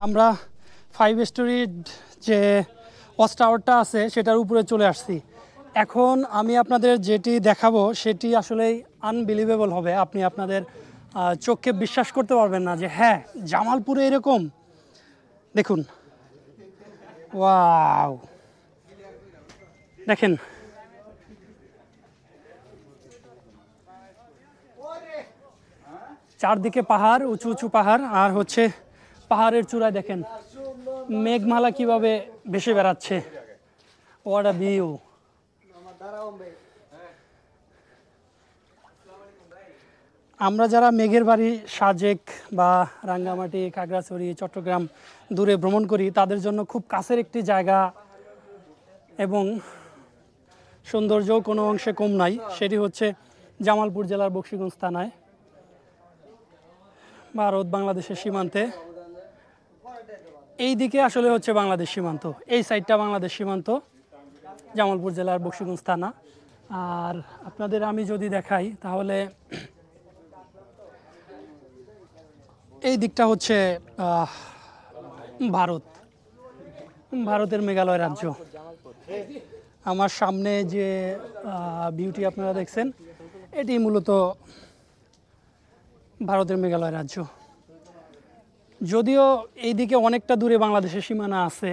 আমরা ফাইভ স্টোরির যে ওয়াচ টাওয়ারটা আছে, সেটার উপরে চলে আসছি। এখন আমি আপনাদের যেটি দেখাবো, সেটি আসলেই আনবিলিভেবল হবে। আপনি আপনাদের চোখকে বিশ্বাস করতে পারবেন না যে হ্যাঁ জামালপুরে এরকম। দেখুন। ওয়াও। দেখেন। চারদিকে পাহাড়, উঁচু উঁচু পাহাড়, আর হচ্ছে পাহাড়ের চূড়ায় দেখেন মেঘমালা কীভাবে ভেসে বেড়াচ্ছে। ওয়াট আ ভিউ আমরা যারা মেঘের বাড়ি সাজেক বা রাঙ্গামাটি, খাগড়াছড়ি, চট্টগ্রাম দূরে ভ্রমণ করি, তাদের জন্য খুব কাছের একটি জায়গা এবং সৌন্দর্য কোনো অংশে কম নাই। সেটি হচ্ছে জামালপুর জেলার বক্সিগঞ্জ থানায়। ভারত বাংলাদেশের সীমান্তে। এই দিকে আসলে হচ্ছে বাংলাদেশ সীমান্ত। এই সাইডটা বাংলাদেশ সীমান্ত, জামালপুর জেলার বক্সিগঞ্জ থানা। আর আপনাদের আমি যদি দেখাই, তাহলে এই দিকটা হচ্ছে ভারত। ভারতের মেঘালয় রাজ্য। আমার সামনে যে বিউটি আপনারা দেখছেন, এটি মূলত ভারতের মেঘালয় রাজ্য। যদিও এইদিকে অনেকটা দূরে বাংলাদেশের সীমানা আছে।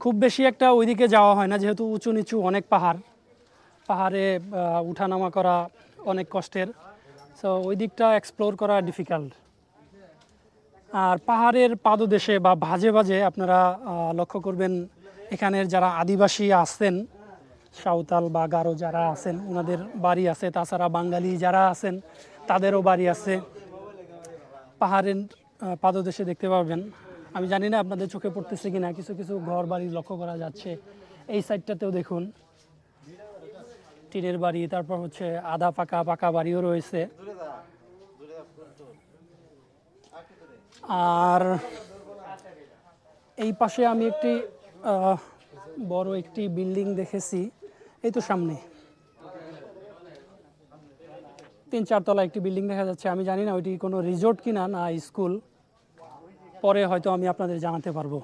খুব বেশি একটা ওইদিকে যাওয়া হয় না, যেহেতু উঁচু নিচু অনেক পাহাড়। পাহাড়ে উঠানামা করা অনেক কষ্টের। সো ওই দিকটা এক্সপ্লোর করা ডিফিকাল্ট আর পাহাড়ের পাদদেশে বা ভাজে ভাজে আপনারা লক্ষ্য করবেন, এখানের যারা আদিবাসী আছেন, সাঁওতাল বা গারো যারা আছেন, ওনাদের বাড়ি আছে। তাছাড়া বাঙালি যারা আছেন, তাদেরও বাড়ি আছে। পাহাড়ের পাদদেশে দেখতে পাবেন আমি জানি না আপনাদের চোখে পড়তেছে কিনা, কিছু কিছু ঘর বাড়ি লক্ষ্য করা যাচ্ছে। এই সাইডটাতেও দেখুন, টিনের বাড়ি, তারপর হচ্ছে আধা পাকা পাকা বাড়িও রয়েছে। আর এই পাশে আমি একটি বড় একটি বিল্ডিং দেখেছি, এই তো সামনে। তিন চারতলা একটি বিল্ডিং দেখা যাচ্ছে। আমি জানি না ওইটি কোনো রিজোর্ট কিনা, না স্কুল। পরে হয়তো আমি আপনাদের জানাতে পারব।